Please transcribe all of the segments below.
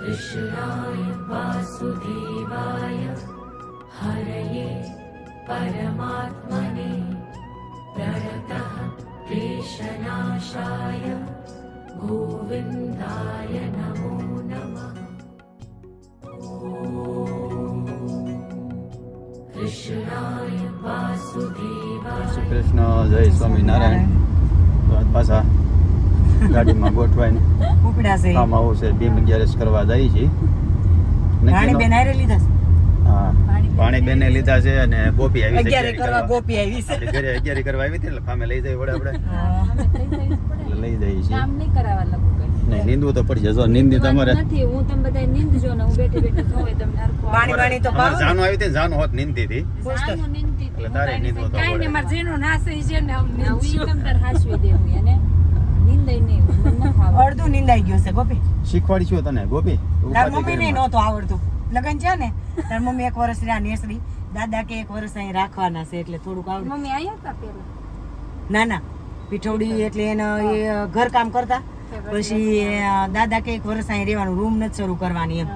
कृष्णाय वासुदेवाय हरये परमात्मने प्रणतः क्लेशनाशाय गोविन्दाय नमो नमः ॐ कृष्णाय वासुदेवाय શ્રી કૃષ્ણ જય સ્વામિનારાયણ તો આજ પાછા ગાડીમાં ગોઠવાઈને ઉપડા છે. કામ આવું છે બે અગિયારસ કરવા જાય છે. પાણી બેન લીધા છે. પાણી બેને લીધા છે અને ગોપી આવી છે કરવા ગોપી આવી છે. ઘરે અગિયારી કરવા આવી હતી એટલે ફામે લઈ જઈ વડે આપણે લઈ જઈ છે કામ નહીં કરાવવા લાગુ કઈ. નહીં નીંદવું તો પડશે જો નીંદી તમારે નથી હું તમે બધા નીંદજો ને હું બેઠી બેઠી જોવે તમને પાણી પાણી તો અમારે પાવો આવી હતી નીંદતી હતી. જાનું નીંદતી એટલે તારે નીંદવું તો કાંઈ પડે. નહીં, જેનો નાશ છે ને હું ઈ તમ તાર હાચવી દેવું એને. નહીં, મને અડધું નિંદાઈ ગયું છે ગોપી. શીખવાડીશું તને ગોપી? તાર મમ્મી ને નહોતું આવડતું. લગન છે ને તાર મમ્મી એક વર્ષ રહ્યા નેસડી દાદા કે એક વર્ષ અહીં રાખવાના છે એટલે થોડુંક આવડે. મમ્મી આવ્યા હતા પેલા ના ના. પીઠોડી એટલે એને એ ઘર કામ કરતા. પછી દાદા કે એક વર્ષ અહીં રહેવાનું રૂમ નથી શરૂ કરવાની એમ.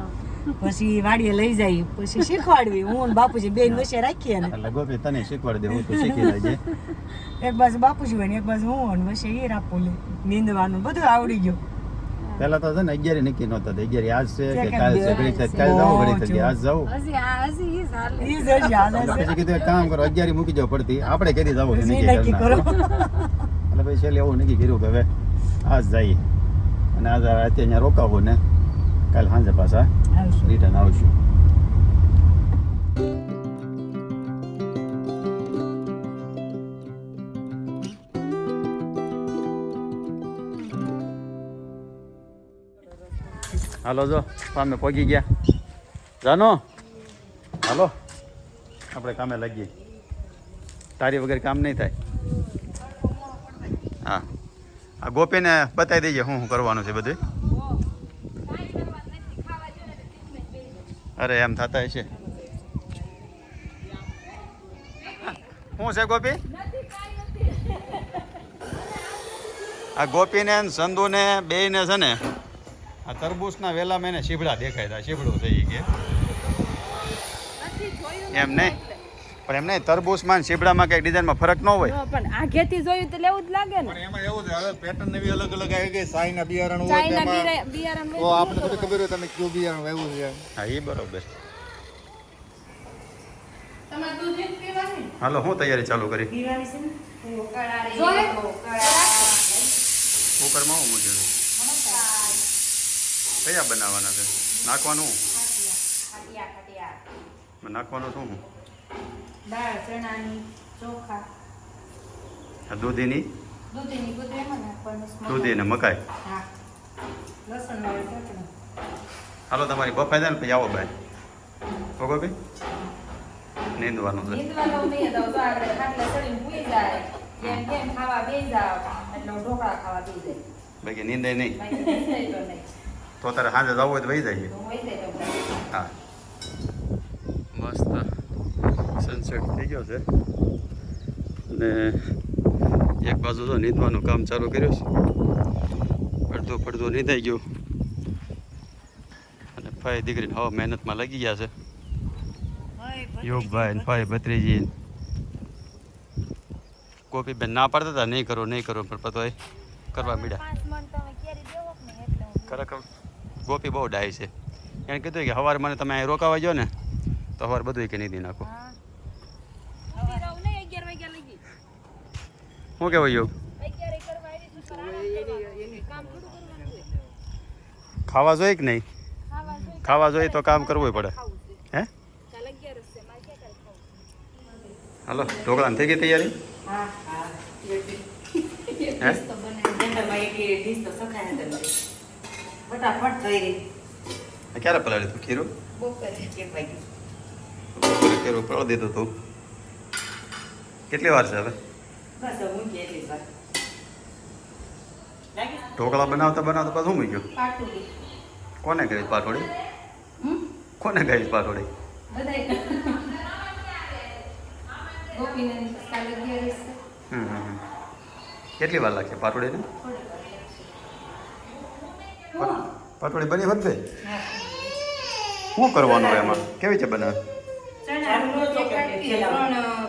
પછી વાડીએ લઈ જાય પછી શીખવાડવી. હું બાપુજી બેન વચ્ચે રાખીએ ને. એટલે ગોપી તને શીખવાડી દે હું તો શીખી લેજે એક બાજુ બાપુજી હોય ને એક બાજુ હું અને વચ્ચે એ રાખવું નીંદવાનું બધું આવડી ગયું. પેલા તો છે ને અગિયારી નક્કી નતો અગિયારી આજ છે કે કાલ છે ઘડી છે. કાલ જવું ઘડી છે આજ જવું. પછી કીધું કામ કરો અગિયારી મૂકી જવું પડતી. આપણે કેદી જવું નક્કી નક્કી કરો. એટલે પછી છેલ્લે એવું નક્કી કર્યું કે હવે આજ જઈએ. અને આજ અત્યારે અહીંયા રોકાવું ને. કાલ સાંજે પાછા. આવશું. રિટર્ન આવશું. હાલો જો સામે પહોંચી ગયા. જાનો. હાલો. આપણે કામે લાગીએ. તારી વગર કામ નહીં થાય. હા. આ ગોપીને બતાવી દઈએ શું શું કરવાનું છે બધું. અરે એમ થતા હશે શું છે ગોપી? આ ગોપીને ને સંધુને બેયને છે ને આ તરબૂચના વેલામાં એને શીભડા દેખાય હતા શીભડું થઈ કે એમ નહીં? પણ એમ નહીં તરબૂચમાં ને શીભડામાં કંઈક ડિઝાઇનમાં ફરક ન હોય. જો પણ આઘેથી જોયું તો લેવું જ લાગે ને. પણ એમાં એવું છે હવે પેટર્ન નવી અલગ અલગ આવી ગઈ સાઈના બિયારણ હોય ચાઇના તેમાં. બિયારણ- બિયારણ તો આપણે થોડી ખબર હોય તમે કયું બિયારણ વાવ્યું છે. હા એ બરોબર. હાલો હું તૈયારી ચાલુ કરી. કુકરમાં હું મૂક્યું? છે? કયા બનાવવાના છે? નાખવાનું? નાખવાનું શું? હું દાળ ચણાની ચોખા. આ દૂધીની? દૂધીની બધું એમાં નાખવાનું દૂધી ને મકાઈ? હા. લસણ વાળી ચટણી. હાલો તમારી બફાઈ જાય ને પછી આવો ભાઈ ઓગો ભાઈ નીંદવાનું છે. નીંદવાનું નહીં તો તો આપણે ખાટલા ચડીને ભૂલી જાય. જેમ કેમ ખાવા બેસી જાવ. એટલે ઢોકળા ખાવા બેસી જાય. બાકી નીંદાય નહીં. તો તારે સાંજે જવું હોય તો વહી જાય. હા મસ્ત સનસેટ થઈ ગયો છે. અને એક બાજુ તો નીંદવાનું કામ ચાલુ કર્યું છે. અડધું પડધું નીંદાઈ ગયું. અને ફાઈ દીકરીને હવે મહેનતમાં લાગી ગયા છે. યોગભાઈ ને ફાઈ ભત્રીજી કોપી બેન ના પાડતા હતા, નહીં કરો નહીં કરો, પણ પતો કરવા મીડ્યા ખરેખર ગોપી બહુ ડાય છે. એને કીધું કે સવારે મને તમે અહીં રોકાવા જો ને, તો સવારે બધું કે નહીં નાખો. શું કહેવાય યોગ? ખાવા જોઈએ કે નહીં? ખાવા જોઈએ તો કામ કરવું પડે. હે? હાલો ઢોકળાની થઈ ગઈ તૈયારી? ક્યારે પલાળ્યું તું? ખીરું? બપોરે ખીરું પલાળી દીધું તું. કેટલી વાર છે હવે? ઢોકળા બનાવતા બનાવતા પાછું શું મૂક્યું કોને ગઈ પાટોડી કોને કરી પાટોડી. કેટલી વાર લાગશે પાટોડીને થોડીક વાર. લાગશે. પ- પાટોળી બની વધે શું કરવાનું એમાં? કેવી છે બનાવે?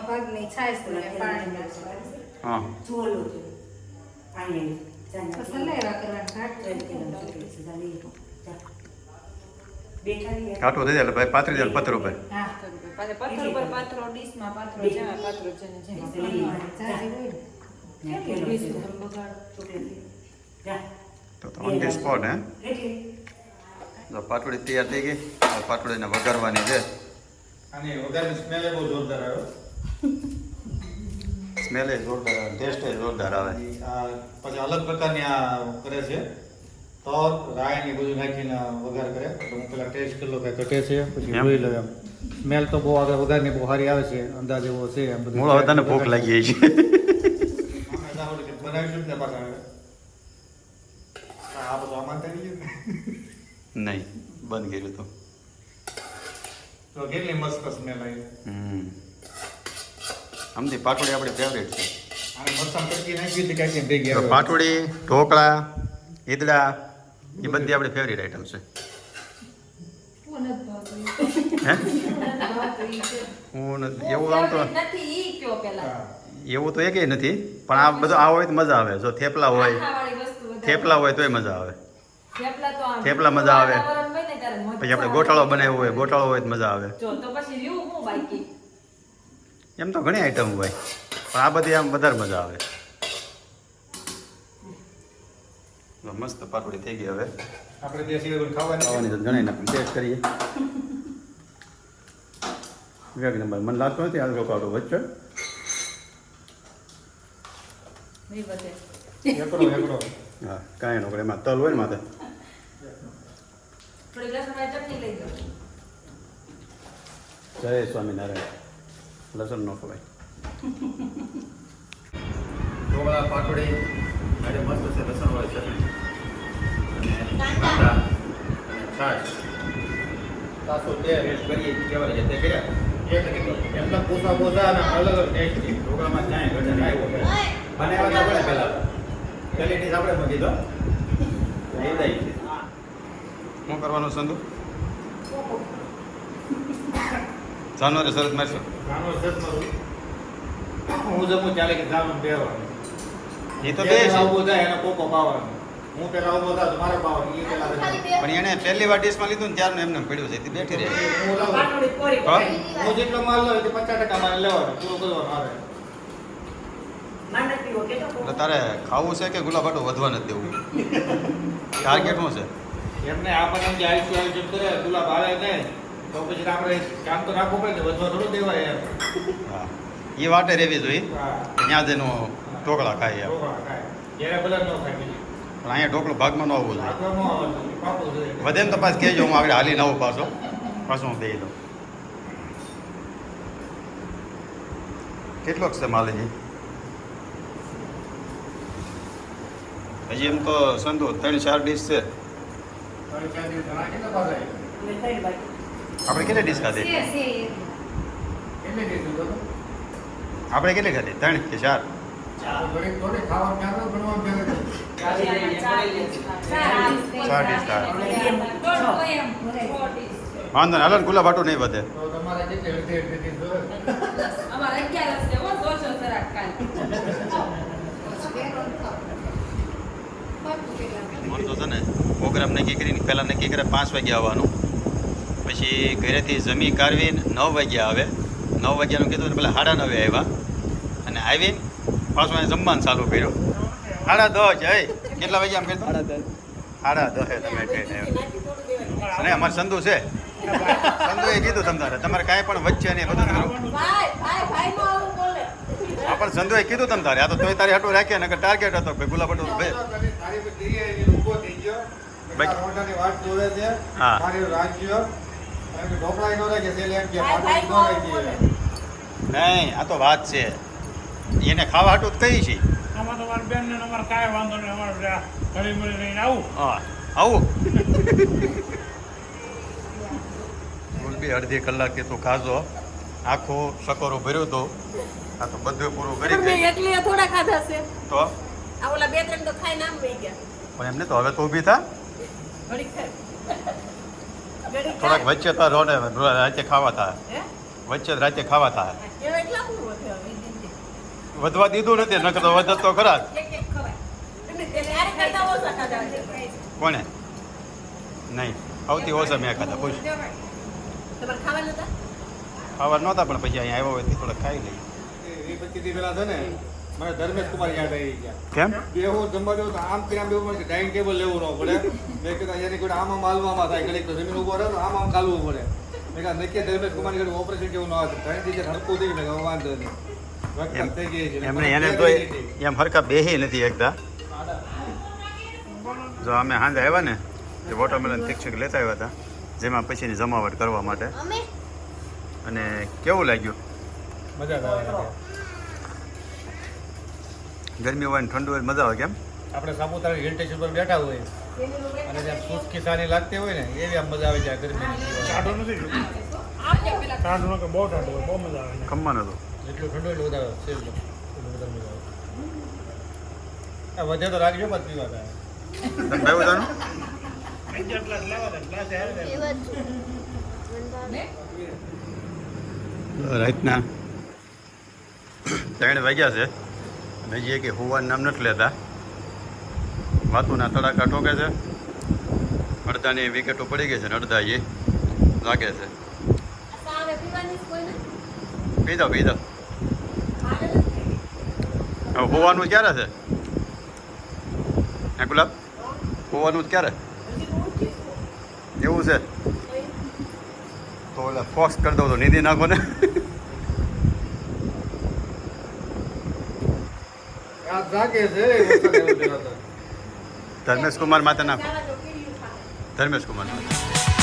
વાટકી, છાશ ને પાણી હા. ચોલો બેઠા કાંટો થઈ જાય ભાઈ જાય પાથરો ડીશમાં પાથરો પાથરો છે? તો તો ઓન ધી સ્પોટ હે? તો પાટોળી તૈયાર થઈ ગઈ. હવે પાટોળીને વઘારવાની છે. અને વઘારની સ્મેલ બહુ જોરદાર આવ્યો સ્મેલ એ જોરદાર આવે ટેસ્ટ એ જોરદાર આવે. પછી અલગ પ્રકારની આ કરે છે. તો રાય ને બધું નાખીને વઘાર કરે. તો હું પેલા ટેસ્ટ કેટલો કઈ ઘટે છે પછી જોઈ લો એમ. સ્મેલ તો બહુ આગળ વઘારની બહુ સારી આવે છે અંદાજ એવો છે એમ બધું. મૂળ હવે તને ભૂખ લાગી છે. બનાવીશું ને પાછા આ બધું આમાં થઈ ગયું નહીં બંધ કર્યું તો. તો કેટલી મસ્ત સ્મેલ આવી. હમ. સમજી પાટોડી આપણી ફેવરેટ છે પાટોળી ઢોકળા ઈદડા એ બધી આપણી ફેવરેટ આઈટમ છે? હે એવું આમ તો નથી ઈ કયો પેલા એવું તો એકેય નથી પણ આ બધું આ હોય તો મજા આવે જો થેપલા હોય ખાવાવાળી વસ્તુ વધારે. થેપલા હોય તોય મજા આવે થેપલા તો આમ થેપલા મજા આવે. પછી આપણે ગોટાળો બનાવ્યો હોય ગોટાળો હોય તો મજા આવે જો તો પછી રહ્યું હું બાકી એમ તો ઘણી આઈટમ હોય. પણ આ બધી આમ વધારે મજા આવે. મસ્ત પાટોળી થઈ ગઈ હવે. આપણે ત્યાં સિવાય ખાવાની ખાવાની તો ઘણી આપણે ટેસ્ટ કરીએ. વેગ નંબર મને લાગતો નથી આ લોકો આવડો વચ્ચે. હા કાંઈ નોકરે એમાં તલ હોય ને માથે. જય સ્વામિનારાયણ. લસણ નો ખવાય ઢોકળા પાટોળી આજે મસ્ત છે લસણવાળી ચટણી. અને કાંદા અને છાશ. સાસો તે ટેસ્ટ કરીએ કેવા છે તે કર્યા. એમના પોસા પોસા અને અલગ અલગ ટેસ્ટ છે ઢોકળામાં ક્યાંય ઘટે આવ્યો મને આવતા આપણે પહેલા. પહેલી ડીશ આપણે મૂકી દો એ દઈ છે. શું કરવાનું સંધુ? જાનવરે શરત મારશો. હું જમું ચાલે કે જાનું બેવાનું એ તો બે છે. ઊભો થાય પોકો પાવાનો હું પેલા ઊભો થાય તો મારે પાવાનો એ પેલા પણ એને પહેલી વાર ડીશમાં લીધું ને ત્યારનું એમને પડ્યું છે. તે બેઠી રહે. હું જેટલો માલ લઉં તે પચાસ ટકા મારે લેવાનો. પૂરો કરવાનો આવે તારે ખાવું છે કે ગુલાબાટું વધવા નથી દેવું? ટાર્ગેટ શું છે? એમને આપણને જે આયુષ્ય આયુષ્ય કરે ગુલાબ આવે નહીં. તો પછી આપણે કામ તો રાખવું પડે વધવા થોડું દેવાય એ વાટે રહેવી જોઈએ. હા. ત્યાં જેનો ઢોકળા ખાય. પણ અહીંયા ઢોકળું ભાગમાં ન આવવું જોઈએ. વધે ને તો પાછું કહેજો હું આગળ હાલી આવું પાછો. પાછું હું દઈ દઉં કેટલોક છે? માલજી હજી એમ તો સંતો ત્રણ ચાર ડીશ છે. ત્રણ ચાર ડીશ ઘણા કેટલા પાછા આપણે કેટલી ડીશ ખાધી? આપણે કેટલી ખાધી? ત્રણ કે ચાર? ચાર ક્યારે થયું? વાંધો નહીં હાલો ગુલાબ આટો નહીં વધે. મને તો છે ને પ્રોગ્રામ નક્કી કરીને પહેલાં નક્કી કરે પાંચ વાગે આવવાનું. પછી ઘરેથી જમી કાઢવીને નવ વાગ્યા આવે. નવ વાગ્યાનું કીધું એટલે પેલા સાડા નવે આવ્યા. અને આવીને પાછું અહીંયા જમવાનું ચાલુ કર્યું. સાડા દસ જય કેટલા વાગ્યા આમ કીધું સાડા દસે. તમે અને અમારે સંધુ છે. સંધુએ કીધું તમ તારે તમારે કાંઈ પણ વચ્ચે નહીં બધું તમારું હા પણ સંધુએ કીધું તમ તારે આ તો તોય તારી હાટું રાખ્યા નકર ટાર્ગેટ હતો ભાઈ ગુલાબ હટું ભાઈ. બાકી-. હા. રાજ્ય. નહીં આ તો વાત છે. એને ખાવા હાટું જ કહી છે? આમાં તમારી બેન ને અમારે કાંઈ વાંધો નહીં અમારે હળી મળી રહીને આવું. હા આવું. મોરબી અડધી કલાકે તો ખાજો આખો સકોરો ભર્યો તો. આ તો બધું પૂરું કરી દે. એકલી થોડા ખાધા છે. તો? આ ઓલા બે ત્રણ તો ખાઈ નામ વહી ગયા. પણ એમને તો હવે તો ઊભી થા. ઘડી થાય. થોડાક વચ્ચે તો રહો ને રાતે ખાવા થાય. વચ્ચે રાતે ખાવા થાય. વધવા દીધું નથી નકર તો વધત તો ખરા. કોણે? નહીં. આવતી ઓછા મેં ખાતા પૂછ. ખાવા નતા નહોતા પણ પછી અહીંયા આવ્યો હોય તો થોડાક ખાઈ લઈએ. મને ધર્મેશ કુમાર યાદ આવી ગયા. કેમ? બેહો જમવા દેવું તો આમ કરીને આમ બેવું મને ડાઇનિંગ ટેબલ લેવું ન પડે. મેં કીધું એની કોઈ આમ આમ હાલવામાં થાય ઘડીક તો જમીન ઊભો રહે આમ આમ ચાલવું પડે. મેં કહ્યું નક્કી ધર્મેશ કુમારની ઘડી ઓપરેશન કેવું ન હતું ઘણી જગ્યાએ હરકું થઈ ગયું. વાંધો નહીં. એમ થઈ ગઈ એમને એને તો એમ હરકા બેહી નથી એકદા જો અમે સાંજે આવ્યા ને તે વોટરમેલન તીક્ષક લેતા આવ્યા હતા જેમાં પછીની જમાવટ કરવા માટે. અને કેવું લાગ્યું? મજા આવે ગરમી હોય ને ઠંડુ હોય મજા આવે કેમ? આપણે સાપુતારા હિલ સ્ટેશન પર બેઠા હોય. અને જ્યાં સુસ્કી સાની લાગતી હોય ને એવી આમ મજા આવી જાય ગરમી ટાઢો નથી ટાઢો ન કે બહુ ટાઢો હોય બહુ મજા આવે. ખમવાનું હતું જેટલું ઠંડુ એટલું વધારે સેવ વધારે મજા આવે. આ વધે તો રાખજો પછી પીવા થાય. તમે ભાઈ બધાનું? રાતના. ત્રણ વાગ્યા છે. અને જે કે હોવાનું નામ નથી લેતા. વાતુના તડાકા ઠોકે છે. અડધાની વિકેટો પડી ગઈ છે ને અડધા એ લાગે છે. પી દો પી દો હોવાનું ક્યારે છે? હે ગુલાબ હોવાનું જ ક્યારે? એવું છે? તો ઓલા ફોક્સ કરી દઉં તો નિધિ નાખો ને. આ જાગે છે ધર્મેશ કુમાર માથે નાખો ધર્મેશ કુમાર માથે